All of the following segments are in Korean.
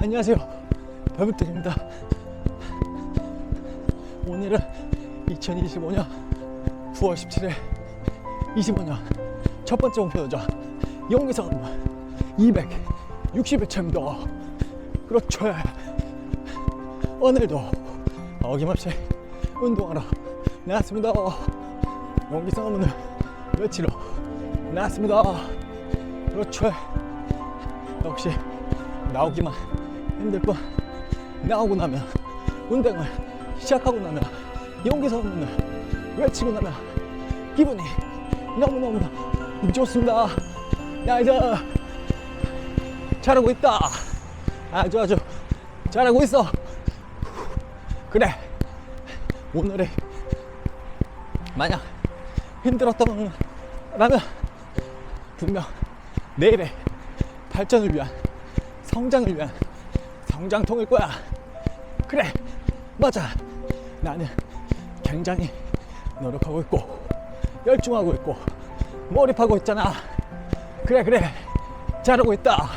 안녕하세요. 배부탁입니다. 오늘은 2025년 9월 17일 25년 첫 번째 도전 용기성 260회차입니다. 그렇죠. 오늘도 어김없이 운동하러 나왔습니다. 용기성 업무는 며칠로 나왔습니다. 그렇죠. 역시 나오기만 힘들 뿐 나오고 나면 운동을 시작하고 나면 용기 선문을 외치고 나면 기분이 너무너무 좋습니다. 나이스 잘하고 있다. 아주 아주 잘하고 있어. 그래 오늘의 만약 힘들었던 라면 분명 내일의 발전을 위한 성장을 위한 성장통일 거야. 그래, 맞아. 나는 굉장히 노력하고 있고 열중하고 있고 몰입하고 있잖아. 그래, 그래. 잘하고 있다.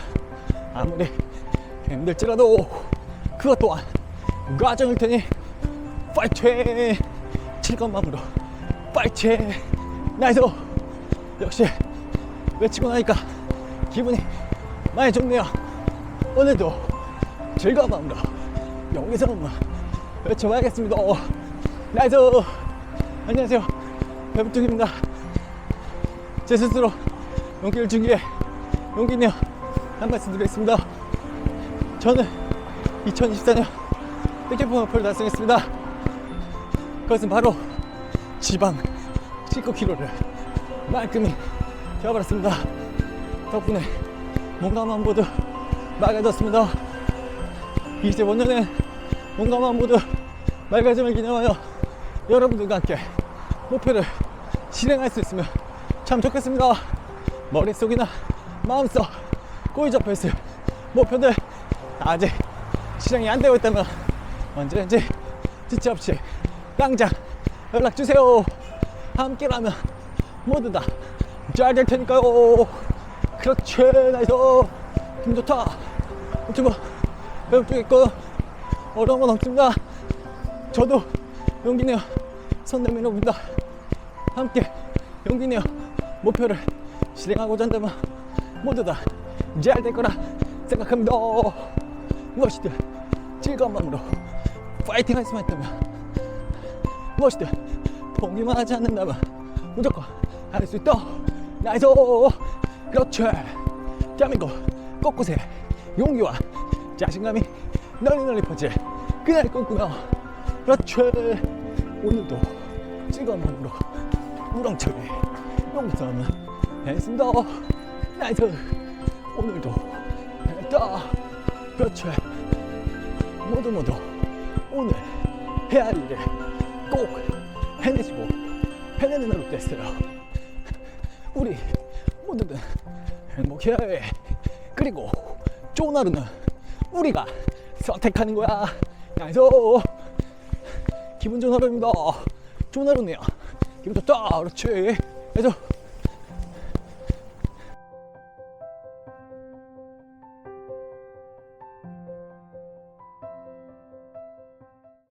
아무리 힘들지라도 그것 또한 과정일 테니 파이팅! 즐거운 마음으로 파이팅! 나이스! 역시 외치고 나니까 기분이 많이 좋네요. 오늘도 즐거운 마음으로 용기서 한번 외쳐봐야겠습니다. 나이스! 안녕하세요. 배부뚝입니다. 제 스스로 용기를 주기 위해 용기 있네요. 한 말씀 드리겠습니다. 저는 2024년 뜻깊은 목표를 달성했습니다. 그것은 바로 지방 19kg를 말끔히 되어버렸습니다. 덕분에 몸감만 모두 맑아졌습니다. 25년에 몸감만 모두 맑아짐을 기념하여 여러분들과 함께 목표를 실행할 수 있으면 참 좋겠습니다. 머릿속이나 마음속 꼬이 잡혀 있을 목표들 아직 실행이 안 되고 있다면 언제든지 지체 없이 당장 연락 주세요. 함께라면 모두 다 잘 될 테니까요. 그렇지, 나이스. 힘 좋다. 유튜브 배우고 있고 어려운 건 없습니다. 저도 용기 내어 손 내밀어 봅니다. 함께 용기 내어 목표를 실행하고자 한다면 모두 다 잘 될 거라 생각합니다. 무엇이든 즐거운 마음으로 파이팅 할 수만 있다면 무엇이든 포기만 하지 않는다면 무조건 할 수 있다. 나이스. 그렇지. 대한민국 곳곳에 용기와 자신감이 널리 널리 퍼질 그날 꿈꾸며 그렇지. 오늘도 즐거운 마음으로 우렁차게 싸움을 했습니다. 나이스. 오늘도 했다. 그렇지. 모두 모두 오늘 해야 할 일을 꼭 해내시고 해내는 하루 됐어요. 우리 모두는 행복해야 해. 그리고 좋은 하루는 우리가 선택하는 거야. 나이스. 기분 좋은 하루입니다. 좋은 하루네요. 기분 좋다. 그렇지. 그래서